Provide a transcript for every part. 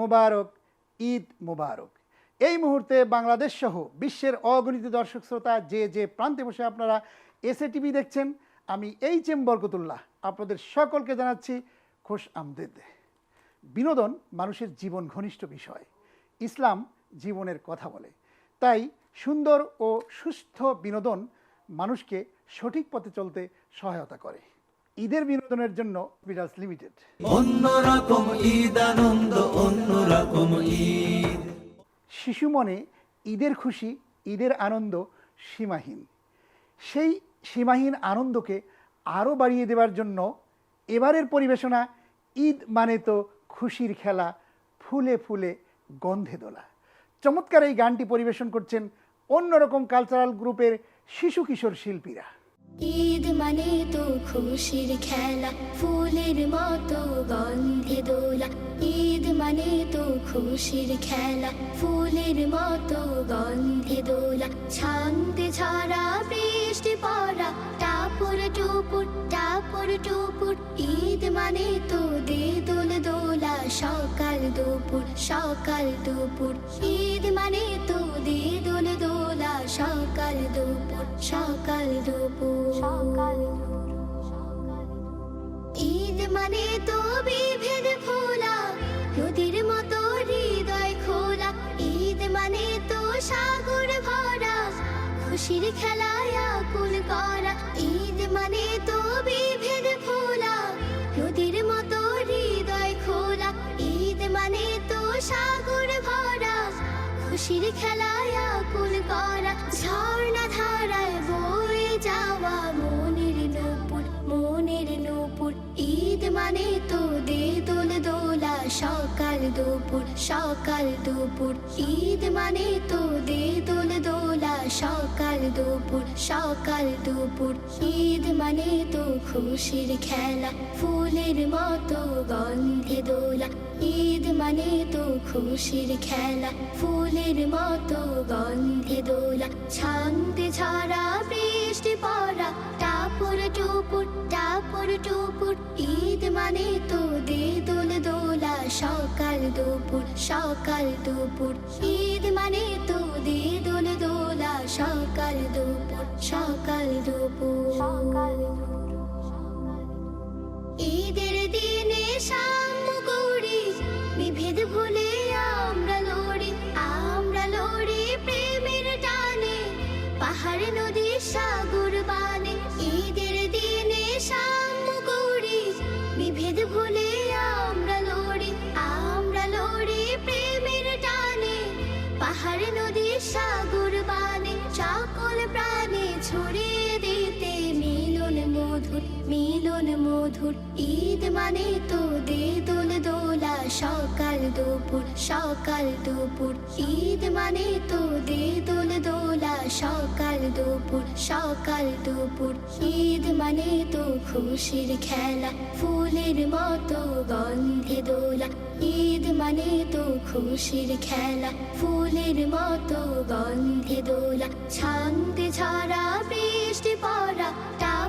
মোবারক, ঈদ মোবারক। এই মুহূর্তে বাংলাদেশ সহ বিশ্বের অগণিত দর্শক শ্রোতা যে যে প্রান্তে বসে আপনারা এসএ টিভি দেখছেন, আমি এই চেম বরকতুল্লাহ আপনাদের সকলকে জানাচ্ছি খোশ আমদেদ। বিনোদন মানুষের জীবন ঘনিষ্ঠ বিষয়, ইসলাম জীবনের কথা বলে। তাই সুন্দর ও সুস্থ বিনোদন মানুষকে সঠিক পথে চলতে সহায়তা করে। ঈদের বিনোদনের জন্য বিরাজ লিমিটেড অন্যরকম ঈদ আনন্দ অন্যরকম ঈদ। শিশু মনে ঈদের খুশি ঈদের আনন্দ সীমাহীন। সেই সীমাহীন আনন্দকে আরও বাড়িয়ে দেওয়ার জন্য এবারের পরিবেশনা ঈদ মানে তো খুশির খেলা ফুলে ফুলে গন্ধে দোলা। চমৎকার এই গানটি পরিবেশন করছেন অন্যরকম কালচারাল গ্রুপের শিশু কিশোর শিল্পীরা। ঈদ মানে তো খুশির খেলা, ফুলের মতো গন্ধে দোলা। ঈদ মানে তো খুশির খেলা, ফুলের মতো গন্ধে দোলা। ছান্দে ছড়া বৃষ্টি পড়া, টাপুর টুপুর টাপুর ঈদ মানে তো দে দোল। দোলা সকাল দুপুর সকাল দুপুর, ঈদ মানে তো দে দোল। দোলা সকাল দুপুর সকাল দুপুর, সকাল ঈদ মানে তো বিভেদ খোলা নদীর মতো হৃদয় খোলা। ঈদ মানে খুশির খেলায় আকুল করা, ঈদ মানে তো বিভেদ খোলা। নদীর মতো হৃদয় খোলা, ঈদ মানে তো সাগর ভরা। খুশির খেলায় আকুল করা, ঝর্ণা ধারায় বয়ে যাওয়া মনের নূপুর মনের নূপুর। ঈদ মানে তো দে দোল দোলা। সকাল দুপুর সকাল দুপুর। ঈদ মানে তো দে দোল। দোলা সকাল দুপুর সকাল দুপুর। ঈদ মানে তো খুশির খেলা। ফুলের মতো গন্ধে দোলা। ঈদ মানে তো খুশির খেলা। ফুলের মতো গন্ধে দোলা। ছান্দে ছড়া বৃষ্টি পড়া টাপুর টুপুর ঈদ মানে তো দে দোল দোলা সকাল দুপুর সকাল দুপুর। ঈদ মানে তো দে দোল দোলা সকাল দুপুর সকাল দুপুর। ঈদের দিনে সাম্য করি, বিভেদ ভুলে আমরা লড়ি আমরা লড়ি প্রেমের টানে, পাহাড় নদী মানে তো দে দোল দোলা সকাল দুপুর সকাল দুপুর। ঈদ মানে তো দে দোল দোলা সকাল দুপুর সকাল দুপুর। ঈদ মানে তো খুশির খেলা, ফুলের মতো গন্ধে দোলা। ঈদ মানে তো খুশির খেলা, ফুলের মতো গন্ধে দোলা। ছান্দে ছড়া বৃষ্টি পড়া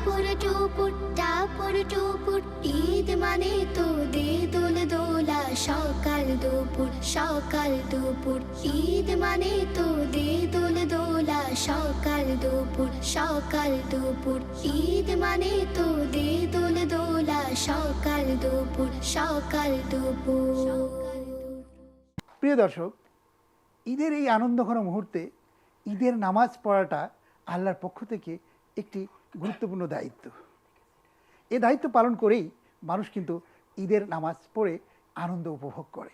টাপুর টুপুর টাপুর টুপুর ঈদ মানে তো দে দোল দোলা সকাল দুপুর সকাল দুপুর। ঈদ মানে তো দে দোল দোলা সকাল দুপুর সকাল দুপুর। ঈদ মানে তো দে দোল দোলা, সকাল দুপুর সকাল দুপুর। প্রিয় দর্শক, ঈদের এই আনন্দঘন মুহূর্তে ঈদের নামাজ পড়াটা আল্লাহর পক্ষ থেকে একটি গুরুত্বপূর্ণ দায়িত্ব। এ দায়িত্ব পালন করেই মানুষ কিন্তু ঈদের নামাজ পড়ে আনন্দ উপভোগ করে।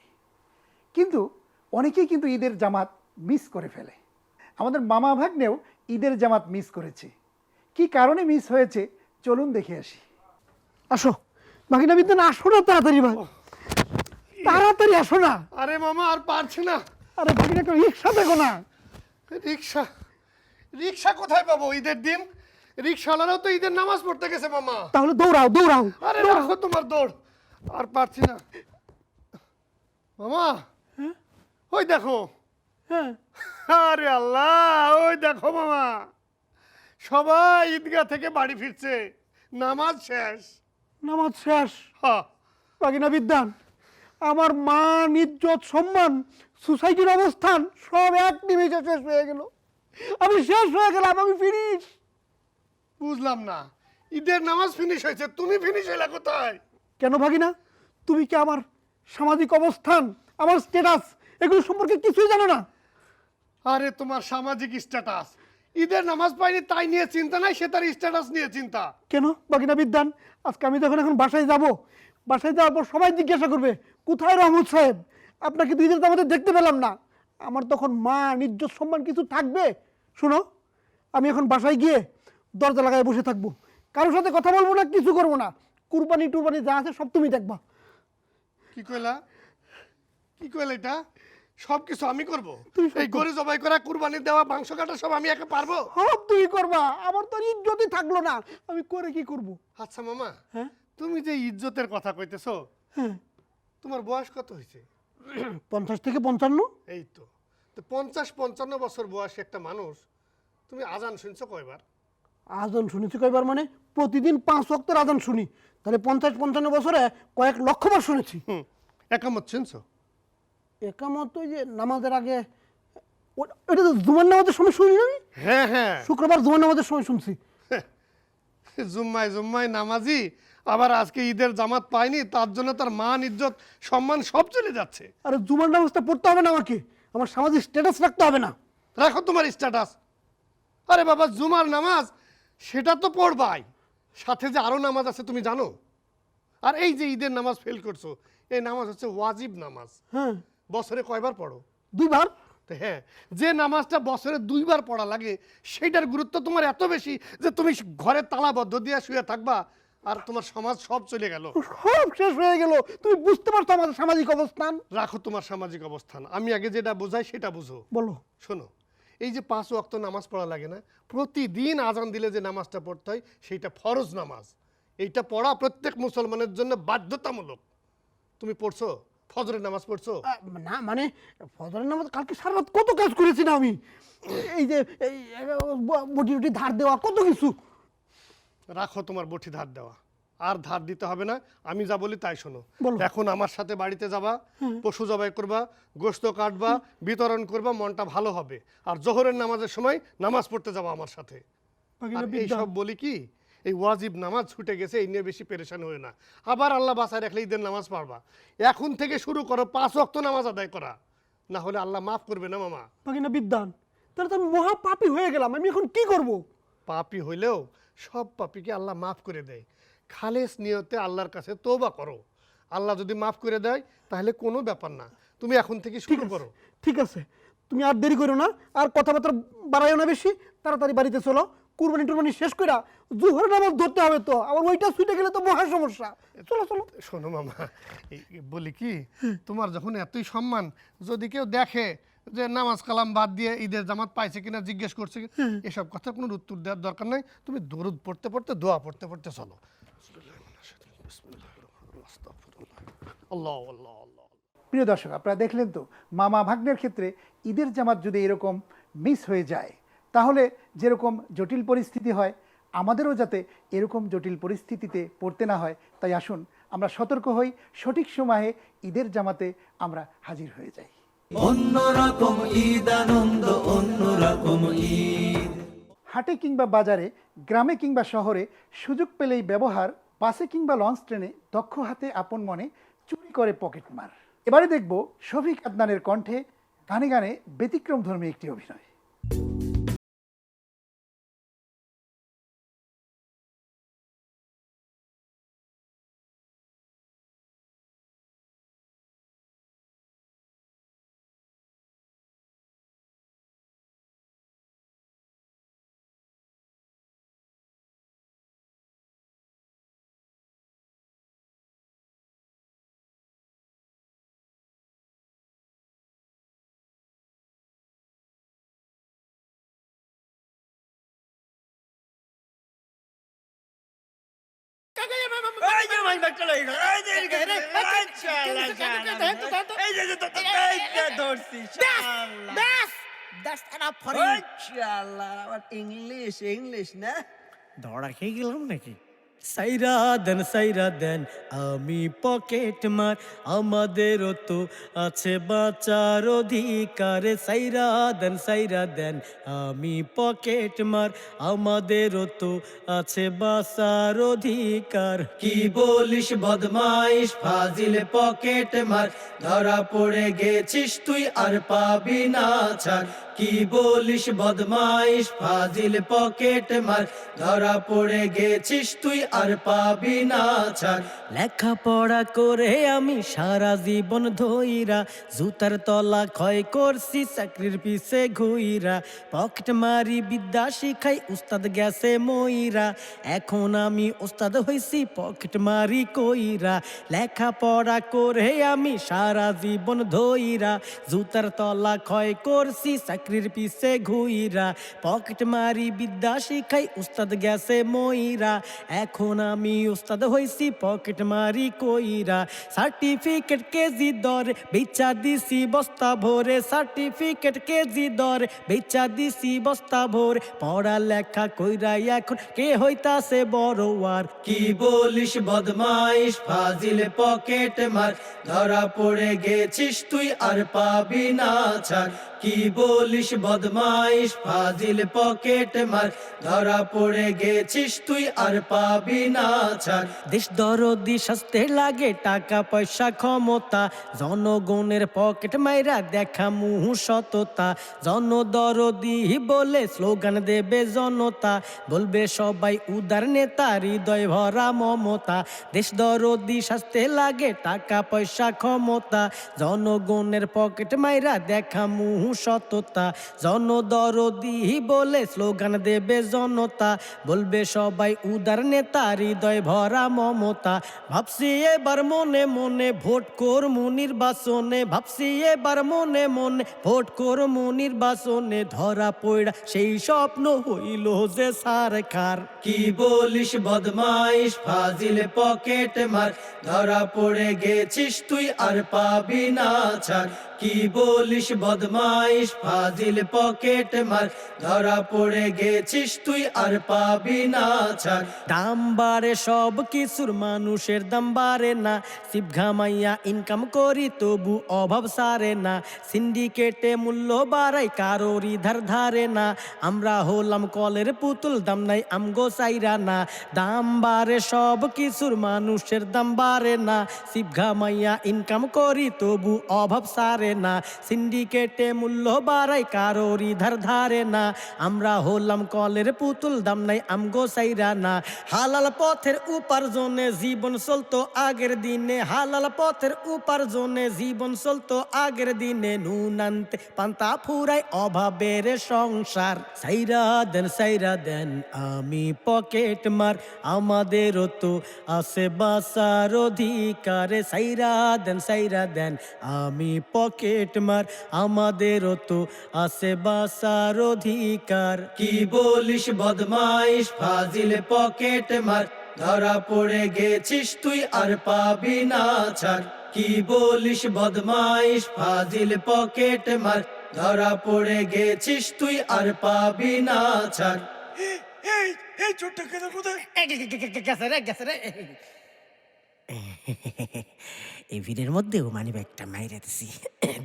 কিন্তু অনেকেই কিন্তু ঈদের জামাত মিস করে ফেলে। আমাদের মামা ভাগ্নেও ঈদের জামাত মিস করেছে। কি কারণে মিস হয়েছে চলুন দেখে আসি। আসো বাকিটা বিদ্যান আসো না তাড়াতাড়ি ভাই। তাড়াতাড়ি আসো না। আরে মামা আর পারছি না। আরে বাকিটা রিক্সা দেখো না। রিক্সা? রিক্সা কোথায় পাবো ঈদের দিন? রিক্সাওয়ালারাও তো ঈদের নামাজ পড়তে গেছে মামা। তাহলে দৌড়াও দৌড়াও আরে রাখো তোমার দৌড় আর পারছি না। মামা ওই দেখো। হ্যাঁ। আরে আল্লাহ ওই দেখো মামা। সবাই ঈদগাহ থেকে বাড়ি ফিরছে। নামাজ শেষ। নামাজ শেষ। হ্যাঁ বাকিনা বিদ্যান। আমার মান ইজ্জত সম্মান সোসাইটির অবস্থান সব এক নিমেষে শেষ হয়ে গেল। আমি শেষ হয়ে গেলাম আমি ফিনিশ বুঝলাম না। ঈদের নামাজ ফিনিশ হয়েছে তুমি ফিনিশ হইলা কোথায়? কেন ভাগিনা? তুমি কি আমার সামাজিক অবস্থান আমার স্ট্যাটাস এগুলো সম্পর্কে কিছুই জানো না? আরে তোমার সামাজিক স্ট্যাটাস ঈদের নামাজ পাইনি তাই নিয়ে চিন্তা নাই সে তার স্ট্যাটাস নিয়ে চিন্তা। কেন বাকিনা বিদ্যান আজকে আমি যখন এখন বাসায় যাব বাসায় যাওয়ার পর সবাই জিজ্ঞাসা করবে কোথায় রহমত সাহেব? আপনাকে দুই দিন তো আমাদের দেখতে পেলাম না। আমার তখন মা ইজ্জত সম্মান কিছু থাকবে? শোনো আমি এখন বাসায় গিয়ে দরজা লাগায় বসে থাকব। কারোর সাথে কথা বলব না কিছু করব না। কুরবানি টুরবানি যা আছে সব তুমি দেখবা। কি কইলা? কি কইলা এটা? সব কিছু আমি করব? তুমি এই গরু জবাই করা কুরবানি দেওয়া মাংস কাটা সব আমি একা পারব? সব তুমি করবা। আমার তো ইজ্জতই থাকল না। আমি করে কি করব? আচ্ছা মামা হ্যাঁ? তুমি যে ইজ্জতের কথা কইতেছো হ্যাঁ। তোমার বয়স কত হয়েছে পঞ্চাশ থেকে পঞ্চান্ন। এই তো। তো পঞ্চাশ পঞ্চান্ন বছর বয়সী একটা মানুষ তুমি আজান শুনছো কয়বার? আজান শুনেছি কয়বার মানে? প্রতিদিন পাঁচ ওয়াক্তের আজান শুনি। তাহলে পঞ্চাশ পঞ্চান্ন বছরে কয়েক লক্ষ বার শুনেছি একামত শুনছো? একামত ওই যে নামাজের আগে ওটা তো জুমার নামাজের সময় শুনি আমি? হ্যাঁ হ্যাঁ। শুক্রবার জুমার নামাজের সময় শুনছি। জুম্মায় জুম্মায় নামাজি আবার আজকে ঈদের জামাত পায়নি তার জন্য তার মান ইজ্জত সম্মান সব চলে যাচ্ছে। আরে জুমার নামাজটা পড়তে হবে না আমাকে। আমার সামাজিক স্ট্যাটাস রাখতে হবে না। রাখো তোমার স্ট্যাটাস আরে বাবা জুমার নামাজ সেটা তো পড়বাই। সাথে যে আরও নামাজ আছে তুমি জানো? আর এই যে ঈদের নামাজ ফেল করছ এই নামাজ হচ্ছে ওয়াজিব নামাজ। হ্যাঁ। বছরে কয়বার পড়ো? দুইবার? হ্যাঁ যে নামাজটা বছরে দুইবার পড়া লাগে সেইটার গুরুত্ব তোমার এত বেশি যে তুমি ঘরে তালাবদ্ধ দিয়ে শুয়ে থাকবা আর তোমার সমাজ সব চলে গেল। সব শেষ হয়ে গেল। তুমি বুঝতে পারছ আমাদের সামাজিক অবস্থান? রাখো তোমার সামাজিক অবস্থান। আমি আগে যেটা বোঝাই সেটা বুঝো। বলো। শোনো এই যে পাঁচ ওয়াক্ত নামাজ পড়া লাগে না প্রতিদিন আজান দিলে যে নামাজটা পড়তে হয় সেইটা ফরজ নামাজ। এইটা পড়া প্রত্যেক মুসলমানের জন্য বাধ্যতামূলক। তুমি পড়ছো? ফজরের নামাজ পড়ছো? না মানে ফজরের নামাজ কালকে সারা রাত কত কাজ করেছি না আমি? এই যে বটি টুটি ধার দেওয়া কত কিছু? রাখো তোমার বটি ধার দেওয়া। আর ধার দিতে হবে না। আমি যা বলি তাই শোনো। এখন আমার সাথে বাড়িতে যাবা পশু জবাই করবা গোস্ত কাটবা বিতরণ করবা মনটা ভালো হবে। আর জোহরের নামাজের সময় নামাজ পড়তে যাবা আমার সাথে। বাকিটা আর এই বিদ্যা। সব বলি কি এই ওয়াজিব নামাজ ছুটে গেছে এই নিয়ে বেশি পেরেশান হয়ে না। আবার আল্লাহ বাসায় রাখলে ঈদের নামাজ পারবা এখন থেকে শুরু করো পাঁচ অক্ত নামাজ আদায় করা। না হলে আল্লাহ মাফ করবে না মামা। বাকিনা বিদ্যান তাহলে তো মহা পাপি হয়ে গেলাম আমি এখন কি করব? পাপি হইলেও সব পাপিকে আল্লাহ মাফ করে দেয়। খালেস নিয়তে আল্লাহর কাছে তোবা করো। আল্লাহ যদি মাফ করে দেয় তাহলে কোনো ব্যাপার না। তুমি এখন থেকে শুরু করো। ঠিক আছে। তুমি আর দেরি করো না আর কথাবার্তা বাড়াইও না বেশি। তাড়াতাড়ি বাড়িতে চলো। কুরবানি টুরবানি শেষ কইরা জোহরের নামাজ ধরতে হবে তো। আবার ওইটা ছুটে গেলে তো মহা সমস্যা। চলো চলো। শোনো মামা বলি কি তোমার যখন এতই সম্মান যদি কেউ দেখে যে নামাজ কালাম বাদ দিয়ে ঈদের জামাত পাইছে কিনা জিজ্ঞেস করছে কি- এসব কথার কোনো উত্তর দেওয়ার দরকার নাই। তুমি দরুদ পড়তে পড়তে দোয়া পড়তে পড়তে চলো। আল্লাহ আল্লাহ আল্লাহ প্রিয় দর্শক আপনারা দেখলেন তো মামা ভাগ্নের ক্ষেত্রে ঈদের জামাত যদি এরকম মিস হয়ে যায় তাহলে যেরকম জটিল পরিস্থিতি হয় আমাদেরও যাতে এরকম জটিল পরিস্থিতিতে পড়তে না হয়। তাই আসুন আমরা সতর্ক হই সঠিক সময়ে ঈদের জামাতে আমরা হাজির হয়ে যাই। অন্যরকম ঈদ আনন্দ অন্যরকম ঈদ। হাটে কিংবা বাজারে, গ্রামে কিংবা শহরে সুযোগ পেলেই ব্যবহার, বাসে কিংবা লঞ্চ ট্রেনে দক্ষ হাতে আপন মনে চুরি করে পকেটমার। এবারে দেখব শফিক আদনানের কণ্ঠে গানে গানে ব্যতিক্রম ধর্মী একটি অভিনয়। ইংলিশ ইংলিশ না ধরা খেয়ে গেলাম নাকি সাইরা দেন সাইরা দেন, আমি পকেট মার, আমাদেরও তো আছে বাঁচার অধিকার। সাইরা দেন সাইরা দেন, আমি পকেট মার, আমাদেরও তো আছে বাঁচার অধিকার। কি বলিস বদমাইশ, ফাজিল পকেট মার, ধরা পড়ে গেছিস তুই আর পাবি না ছাড়। কি বলিস বদমাইশ? ফাজিল পকেট মার, ধরা পড়ে গেছিস তুই আর পাবি না ছাড়। লেখাপড়া করে আমি সারা জীবন ধইরা, জুতার তলা ক্ষয় করছি, চাকরির পিছে ঘুইরা। পকেট মারি বিদ্যা শিখাই উস্তাদ গেছে মইরা। এখন আমি উস্তাদ হইছি, পকেট মারি কইরা। লেখাপড়া করে আমি সারা জীবন ধইরা, জুতার তলা ক্ষয় করছি চাকরির পিছে ঘুইরা, পকেট মারি বিদ্যা শিখাই উস্তাদ গেছে মইরা। এখন আমি উস্তাদ হইছি, পকেট মারি কইরা। সার্টিফিকেট কেজি দর, বেচা দিছি বস্তা ভরে। সার্টিফিকেট কেজি দর, বেচা দিছি বস্তা ভরে। পড়া লেখা কইরা এখন কে হইতাছে বড় আর কি বলিস বদমাইশ, ফাজিল পকেট মার। ধরা পড়ে গেছিস তুই আর পাবি না ছাড়। কি বলিস বদমাইশ, ফাজিল পকেট মার। ধরা পড়ে গেছিস তুই আর পাবি না ছাড়। দেশ দরদি সাজতে লাগে, টাকা, পয়সা, ক্ষমতা। জনগণের পকেট মাইরা দেখা মুহু সততা। জনদরদি বলে স্লোগান দেবে জনতা। বলবে সবাই উদার নেতা, হৃদয় ভরা মমতা। দেশ দরদি সাজতে লাগে, টাকা, পয়সা, ক্ষমতা। জনগণের পকেট মাইরা দেখা মুহু সততা। জনদরদি বলে স্লোগান দেবে জনতা, বলবে সবাই উদার নেতা, হৃদয় ভরা মমতা। ভাবছি এবার মনে মনে ভোট করমু নির্বাচনে, ভাবছি এবার মনে মনে ভোট করমু নির্বাচনে। ধরা পড়া সেই স্বপ্ন হইল যে সারকার কি বলিস বদমাইশ, ফাজিল পকেট মার। ধরা পড়ে গেছিস তুই আর পাবি না ছাড়। কি বলিস বদমাইশ? ফাজিল পকেট মার। ধরা পড়ে গেছিস তুই আর পাবি না ছাড়। দাম বাড়ে সব কিছুর, মানুষের দাম বাড়ে না। শিব ঘামাইয়া ইনকাম করি, তবু অভাব সারে না। সিন্ডিকেটে মূল্য বাড়াই, কারোরই ধার ধারে না। আমরা হলাম কলের পুতুল, দাম নাই আমগো চাইরা না। দাম বাড়ে সব কিছুর, মানুষের দাম বাড়ে না। শিব ঘামাইয়া ইনকাম করি, তবু অভাব সারে না। সিন্ডিকেটে মূল্য বাড়াই কারোরই ধার ধারে না। আমরা হলাম কলের পুতুল, দাম নাই আমগো চাইরা না। হালাল পথের উপার্জনে জীবন চলতো আগের দিনে। হালাল পথের উপার্জনে জীবন চলতো আগের দিনে। নুন আনতে পান্তা ফুরাই অভাবের সংসার। সাইরা দেন সাইরা দেন, আমি পকেট মার। আমাদেরও তো আছে বাসার অধিকারে। সাইরা দেন সাইরা দেন, আমি পকেট মার আমাদেরও তো আছে বাসার অধিকার কি বলিস বদমাইশ ফাজিল পকেট মার ধরা পড়ে গেছিস তুই আর পাবি না ছাড় কি বলিস বদমাইশ ফাজিল পকেট মার ধরা পড়ে গেছিস তুই আর পাবি না ছাড় গেছে রে গেছে রে এই ভিড়ের মধ্যেও মানি ব্যাগটা মাইরে দিছি।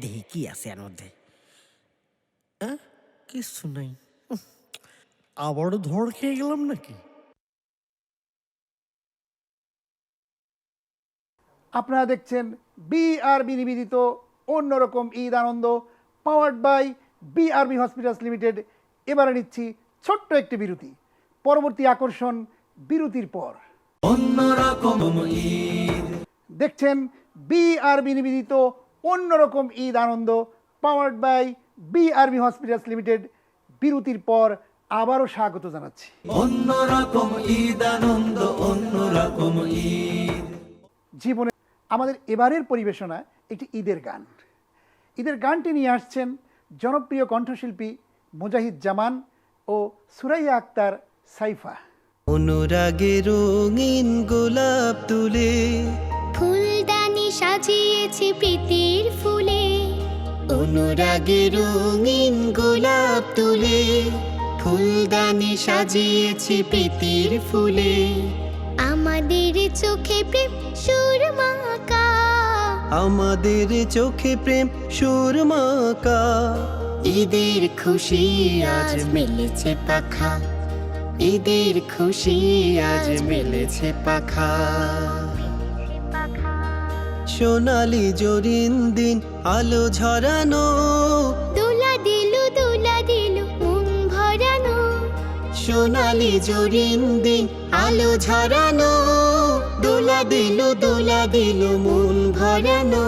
দেখি কি আছে এর মধ্যে। আহ, কিছু নাই। আবারও ধর খেয়ে গেলাম নাকি? আপনারা দেখছেন বি বিআরবি নিবেদিত অন্যরকম ঈদ আনন্দ powered by B BRB hospitals limited এবারে নিচ্ছি ছোট্ট একটি বিরতি। পরবর্তী আকর্ষণ বিরতির পর। অন্যরকম দেখছেন বিআরবি নিবেদিত অন্যরকম ঈদ আনন্দ powered by BRB hospitals limited বিরতির পর আবারও স্বাগত জানাচ্ছি। অন্যরকম ঈদ আনন্দ অন্যরকম ঈদ। জীবনে আমাদের এবারের পরিবেশনা একটি ঈদের গান। ঈদের গানটি নিয়ে আসছেন জনপ্রিয় কণ্ঠশিল্পী মুজাহিদ জামান ও সুরাইয়া আক্তার সাইফা। অনুরাগে রঙিন গোলাপ তুলে ফুলদানি সাজিয়েছি প্রীতির ফুলে। অনুরাগে রঙিন গোলাপ তুলে ফুলদানি সাজিয়েছি প্রীতির ফুলে। আমাদের চোখে প্রেম সুরমাকা আমাদের চোখে প্রেম সুরমাকা ঈদের খুশি আজ মিলেছে পাখা। ঈদের খুশি আজ মিলেছে পাখা। সোনালি জরিন দিন আলো ঝরানো। দোলা দিল দোলা দিল মন ভরানো। সোনালি জরিন দিন আলো ঝরানো। দোলা দিল দোলা দিল মন ভরানো।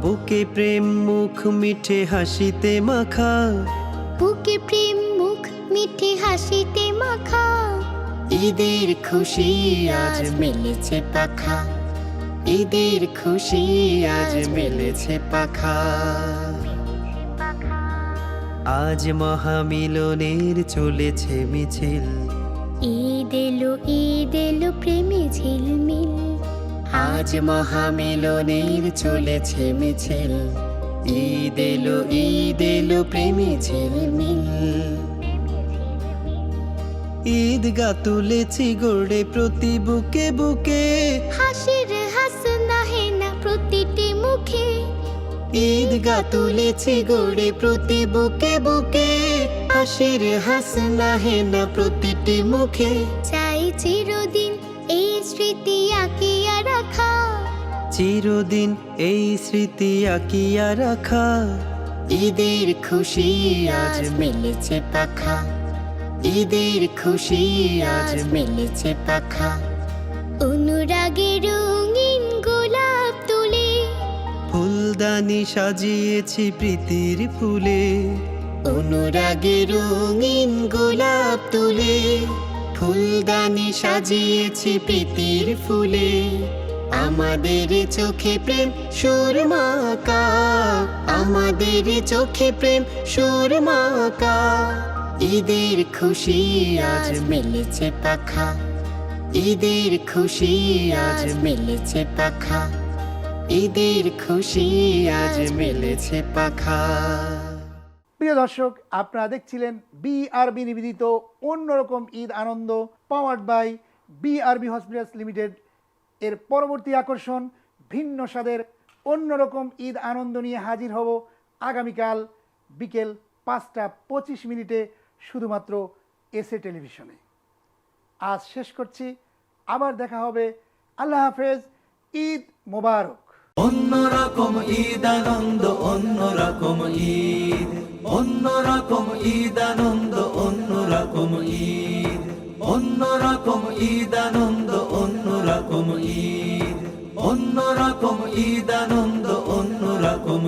বুকে প্রেম মুখ মিঠে হাসিতে মাখা। বুকে প্রেম মুখ মিঠে হাসিতে মাখা। ঈদের খুশি আজ মিলেছে পাখা। ঈদের খুশি আজ মিলেছে পাখা। আজ মহামিলনের চলেছে মিছিল। ঈদ এলো ঈদ এলো প্রেমে ঝিলমিল। আজ মহামিলনের চলেছে মিছিল। ঈদ এলো ঈদ এলো প্রেমী ঝিলমিল। ঈদ গা তুলেছি গড়ে প্রতি বুকে বুকে। হাসির ঈদ গা তুলেছি গড়ে প্রতি বুকে বুকে। হাসির হাসনা হেনা প্রতিটি মুখে। চাই চিরদিন এই স্মৃতি আঁকিয়া রাখা। চিরদিন এই স্মৃতি আঁকিয়া রাখা। ঈদের খুশি আজ মিলেছে পাখা। ঈদের খুশি আজ মিলেছে পাখা। অনুরাগে ফুলদানি সাজিয়েছি প্রীতির ফুলে। অনুরাগে রঙিন গোলাপ তুলে। ফুলদানি সাজিয়েছি প্রীতির ফুলে। আমাদের চোখে প্রেম সুরমাকা আমাদের চোখে প্রেম সুরমাকা ঈদের খুশি আজ মিলেছে পাখা। ঈদের খুশি আজ মিলেছে পাখা। ঈদের খুশি আজ মিলেছে পাখা। প্রিয় দর্শক, আপনারা দেখছিলেন বি বিআরবি নিবেদিত অন্যরকম ঈদ আনন্দ powered by B BRB hospitals limited এর পরবর্তী আকর্ষণ, ভিন্ন স্বাদের অন্যরকম ঈদ আনন্দ নিয়ে হাজির হব আগামীকাল বিকেল পাঁচটা পঁচিশ মিনিটে শুধুমাত্র এসএ টেলিভিশনে। আজ শেষ করছি, আবার দেখা হবে। আল্লাহ হাফেজ, ঈদ মোবারক। অন্যরকম ঈদ আনন্দ অন্যরকম ঈদ। অন্যরকম ঈদ আনন্দ অন্যরকম ঈদ। অন্যরকম ঈদ আনন্দ অন্যরকম ঈদ। অন্যরকম ঈদ আনন্দ অন্যরকম